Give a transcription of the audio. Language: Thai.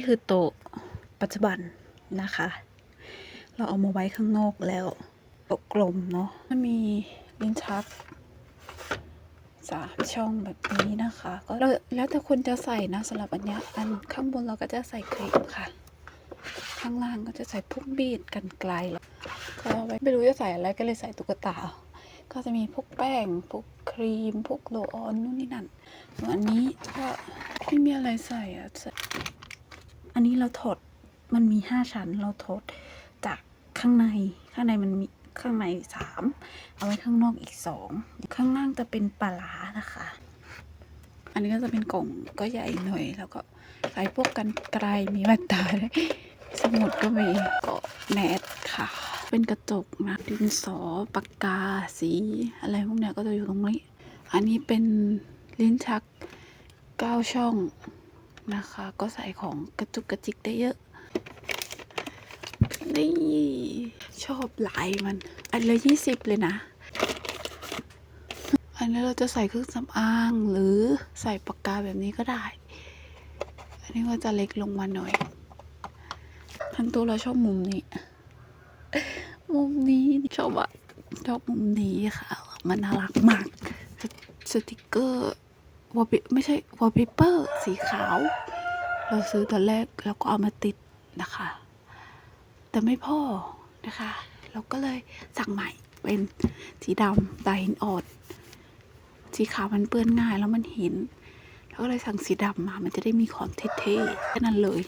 นี่คือโต๊ะปัจจุบันนะคะ เราเอามาไว้ข้างนอกแล้วโต๊ะกลมเนาะมันมีลิ้นชักสามช่องแบบนี้นะคะ ก็แล้วแต่คนจะใส่นะสำหรับอันเนี้ยอันข้างบนเราก็จะใส่คลิปค่ะ ข้างล่างก็จะใส่พวกบีดกันไกลแล้วก็เอาไว้ไม่รู้จะใส่อะไรก็เลยใส่ตุ๊กตา ก็จะมีพวกแป้งพวกครีมพวกโลออนนู่นนี่นั่นส่วนอันนี้ก็ไม่มีอะไรใส่อะใส่ อันนี้เราถอดมันมีห้าชั้นเราถอดจากข้างในข้างในมันมีข้างในสามเอาไว้ข้างนอกอีกสองข้างล่างจะเป็นปลาร้านะคะ อันนี้ก็จะเป็นกล่องก็ใหญ่หน่อย แล้วก็ใส่พวกกันไกลมีแว่นตาด้วยสมุดก็มีก็แมสค่ะ เป็นกระจกนะดินสอปากกาสีอะไรพวกเนี้ยก็จะอยู่ตรงนี้ อันนี้เป็นลิ้นชักเก้าช่อง นะคะ ก็ใส่ของกระจุกกระจิกได้เยอะ นี่ ชอบลายมัน อันละยี่สิบเลยนะ อันนี้เราจะใส่เครื่องสำอางหรือใส่ปากกาแบบนี้ก็ได้ อันนี้ก็จะเล็กลงมาหน่อยทั้งตัวเราชอบมุมนี้ มุมนี้ชอบอะชอบมุมนี้ค่ะ มันน่ารักมากสสติกเกอร์ วอลไม่ใช่วอลเปเปอร์สีขาว เราซื้อตอนแรกแล้วก็เอามาติดนะคะ แต่ไม่พอนะคะ เราก็เลยสั่งใหม่เป็นสีดำลายหินอ่อนสีขาวมันเปื้อนง่ายแล้วมันเห็นแล้วก็เลยสั่งสีดำมา มันจะได้มีความเท่ๆแค่นั้นเลย